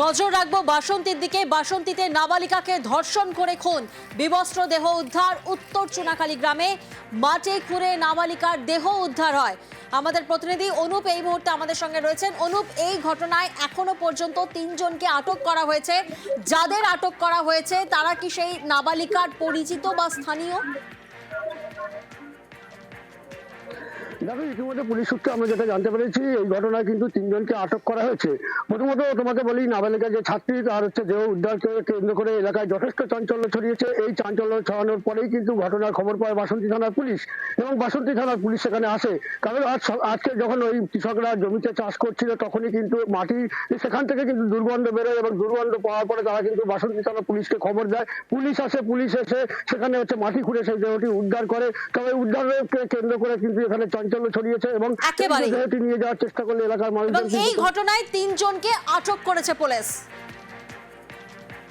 নজর রাখব বাসন্তীর দিকে। বাসন্তীতে নাবালিকাকে ধর্ষণ করে খুন। বিবস্ত্র দেহ উদ্ধার উত্তর চুনাখালী গ্রামে। মাঠে খুঁড়ে নাবালিকার দেহ উদ্ধার হয়। আমাদের প্রতিনিধি অনুপ এই মুহূর্তে আমাদের সঙ্গে রয়েছেন। অনুপ, এই ঘটনায় এখনও পর্যন্ত তিনজনকে আটক করা হয়েছে। যাদের আটক করা হয়েছে, তারা কি সেই নাবালিকার পরিচিত বা স্থানীয়? দেখো, ইতিমধ্যে পুলিশ সূত্রে আমরা যেটা জানতে পেরেছি, এই ঘটনায় কিন্তু তিনজনকে আটক করা হয়েছে। প্রথমত তোমাকে বলি, নাবালিকা যে ছাত্রী, তার হচ্ছে দেহ উদ্ধারকে কেন্দ্র করে এলাকায় যথেষ্ট চাঞ্চল্য ছড়িয়েছে। এই চাঞ্চল্য ছড়ানোর পরেই কিন্তু ঘটনার খবর পায় বাসন্তী থানার পুলিশ। এবং বাসন্তী থানার পুলিশ সেখানে আসে। কারণ আজ আজকে যখন ওই কৃষকরা জমিতে চাষ করছিল, তখনই কিন্তু মাটি সেখান থেকে কিন্তু দুর্গন্ধ বেরোয় এবং দুর্গন্ধ পাওয়ার পরে তারা কিন্তু বাসন্তী থানা পুলিশকে খবর দেয়। পুলিশ আসে, পুলিশ এসে সেখানে হচ্ছে মাটি খুঁড়ে সেই দেহটি উদ্ধার করে। তবে উদ্ধারকে কেন্দ্র করে কিন্তু এখানে চাঞ্চল্য ছড়িয়েছে এবং একেবারে নিয়ে যাওয়ার চেষ্টা করলে এলাকার মানুষ এই ঘটনায় তিনজনকে আটক করেছে পুলিশ।